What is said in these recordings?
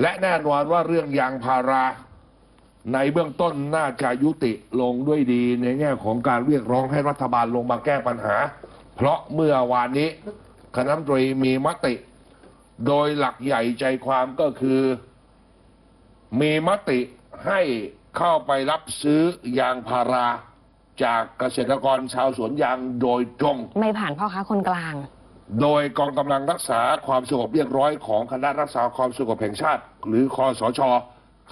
และแน่นอนว่าเรื่องยางพาราในเบื้องต้นน่าจะยุติลงด้วยดีในแง่ของการเรียกร้องให้รัฐบาลลงมาแก้ปัญหา เพราะเมื่อวานนี้คณะรัฐมนตรีมีมติ โดยหลักใหญ่ใจความก็คือ มีมติให้เข้าไปรับซื้อยางพาราจากเกษตรกรชาวสวนยางโดยตรง ไม่ผ่านพ่อค้าคนกลาง โดยกองกำลังรักษาความสงบเรียบร้อยของคณะรักษาความสงบแห่งชาติ หรือคอสช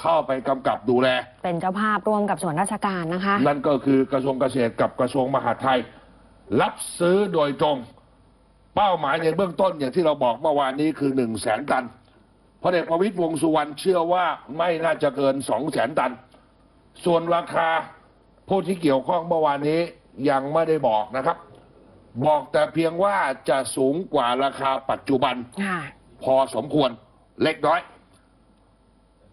เข้าไปกำกับดูแล เป็นเจ้าภาพร่วมกับส่วนราชการนะคะ นั่นก็คือกระทรวงเกษตรกับกระทรวงมหาดไทย รับซื้อโดยตรง เป้าหมายในเบื้องต้นอย่างที่เราบอกเมื่อวานนี้คือหนึ่งแสนตันพลเอกประวิตยวงษ์สุวรรณเชื่อว่าไม่น่าจะเกินสองแสนตัน ส่วนราคาผู้ที่เกี่ยวข้องเมื่อวานนี้ยังไม่ได้บอกนะครับ บอกแต่เพียงว่าจะสูงกว่าราคาปัจจุบัน ค่ะพอสมควรเล็กน้อย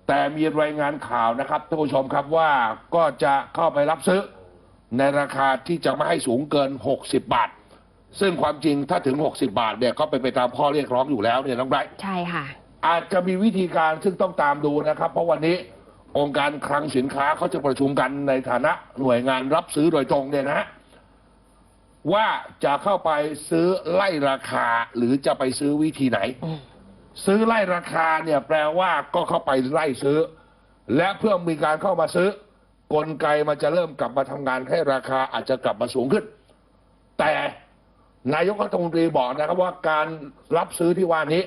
แต่มีรายงานข่าวนะครับท่านผู้ชมครับว่าก็จะเข้าไปรับซื้อ ในราคาที่จะไม่ให้สูงเกิน 60 บาท ซึ่งความจริงถ้าถึง 60 บาทเนี่ยก็เป็นไปตามข้อเรียกร้องอยู่แล้วเนี่ยน้องไบรท์ใช่ค่ะ อาจจะมีวิธีการซึ่งต้องตามดูนะครับ เพราะวันนี้องค์การคลังสินค้าเขาจะประชุมกันในฐานะหน่วยงานรับซื้อโดยตรงเนี่ยนะฮะ ว่าจะเข้าไปซื้อไล่ราคาหรือจะไปซื้อวิธีไหนอืมซื้อไล่ราคาเนี่ยแปลว่าก็เข้าไปไล่ซื้อ และเพื่อมีการเข้ามาซื้อกลไกมันจะเริ่มกลับมาทำงานให้ราคาอาจจะกลับมาสูงขึ้น แต่นายกรัฐมนตรีบอกนะครับว่าการรับซื้อที่ว่านี้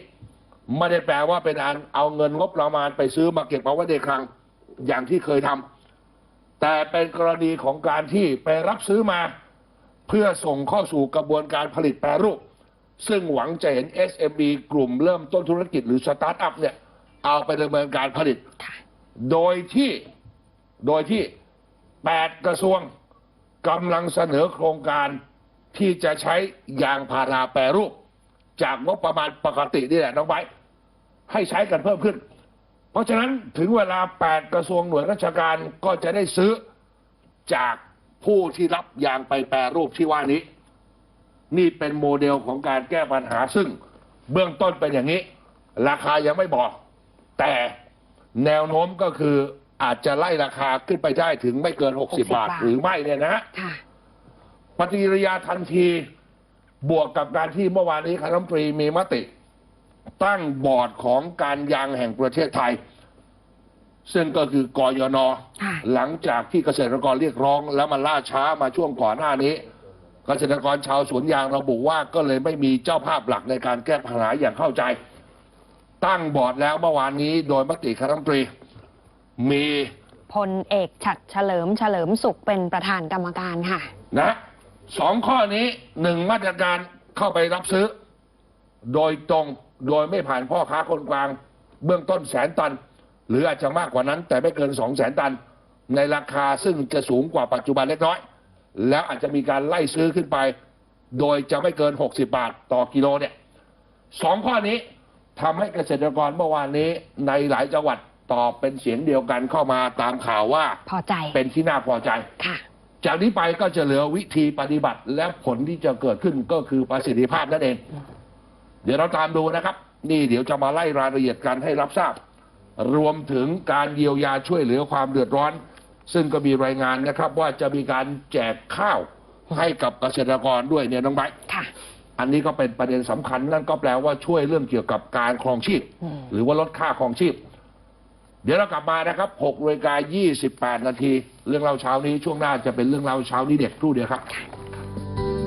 ไม่ได้แปลว่าเป็นอันเอาเงินงบประมาณไปซื้อมาเก็บเอาไว้ในคลังอย่างที่เคยทำแต่เป็นกรณีของการที่ไปรับซื้อมา เพื่อส่งเข้าสู่กระบวนการผลิตแปรรูป ซึ่งหวังจะเห็น SMB กลุ่มเริ่มต้นธุรกิจหรือสตาร์ทอัพเนี่ยเอาไปดำเนินการผลิต โดยที่โดยที่ 8 กระทรวงกำลังเสนอโครงการที่จะใช้ยางพาราแปรรูป จากงบประมาณปกตินี่แหละน้องไบร์ทให้ใช้กันเพิ่มขึ้น เพราะฉะนั้นถึงเวลา 8 กระทรวงหน่วยราชการก็จะได้ซื้อจาก ผู้ที่รับยางไปแปรรูปที่ว่านี้ นี่เป็นโมเดลของการแก้ปัญหาซึ่งเบื้องต้นเป็นอย่างนี้ ราคายังไม่บอก แต่แนวโน้มก็คืออาจจะไล่ราคาขึ้นไปได้ถึงไม่เกิน 60 60บาทบาท หรือไม่เนี่ยนะค่ะปฏิกิริยาทันทีบวกกับการที่เมื่อวานนี้คณะรัฐมนตรีมีมติ ตั้งบอร์ดของการยางแห่งประเทศไทย ซึ่งก็คือกยนค่ะหลังจากที่เกษตรกรเรียกร้อง แล้วมันล่าช้ามาช่วงก่อนหน้านี้ เกษตรกรชาวสวนยางระบุว่าก็เลยไม่มีเจ้าภาพหลักในการแก้ปัญหาอย่างเข้าใจ ตั้งบอร์ดแล้วเมื่อวานนี้โดยมติคณะรัฐมนตรี มีพลเอกฉัดเฉลิมเฉลิมสุขเป็นประธานกรรมการค่ะ นะสองข้อนี้หนึ่งมาตรการเข้าไปรับซื้อ โดยตรงโดยไม่ผ่านพ่อค้าคนกลาง เบื้องต้นแสนตัน หรืออาจจะมากกว่านั้น แต่ไม่เกินสองแสนตัน ในราคาซึ่งจะสูงกว่าปัจจุบันเล็กน้อย แล้วอาจจะมีการไล่ซื้อขึ้นไป โดยจะไม่เกิน 60 บาทต่อกิโลเนี่ยสองข้อนี้ทำให้เกษตรกรเมื่อวานนี้ในหลายจังหวัดตอบเป็นเสียงเดียวกันเข้ามาตามข่าวว่าพอใจเป็นที่น่าพอใจค่ะจากนี้ไปก็จะเหลือวิธีปฏิบัติและผลที่จะเกิดขึ้นก็คือประสิทธิภาพนั่นเอง เดี๋ยวเราตามดูนะครับ นี่เดี๋ยวจะมาไล่รายละเอียดกันให้รับทราบ รวมถึงการเยียวยาช่วยเหลือความเดือดร้อน ซึ่งก็มีรายงานนะครับว่าจะมีการแจกข้าวให้กับเกษตรกรด้วยเนี่ยน้องไบร์ทค่ะ อันนี้ก็เป็นประเด็นสำคัญนั่นก็แปลว่าช่วยเรื่องเกี่ยวกับการครองชีพอืมหรือว่าลดค่าครองชีพ เดี๋ยวเรากลับมานะครับ6นาฬิกา28 นาที เรื่องเราเช้านี้ช่วงหน้าจะเป็นเรื่องเราเช้านี้เด็กครู่เดียวครับ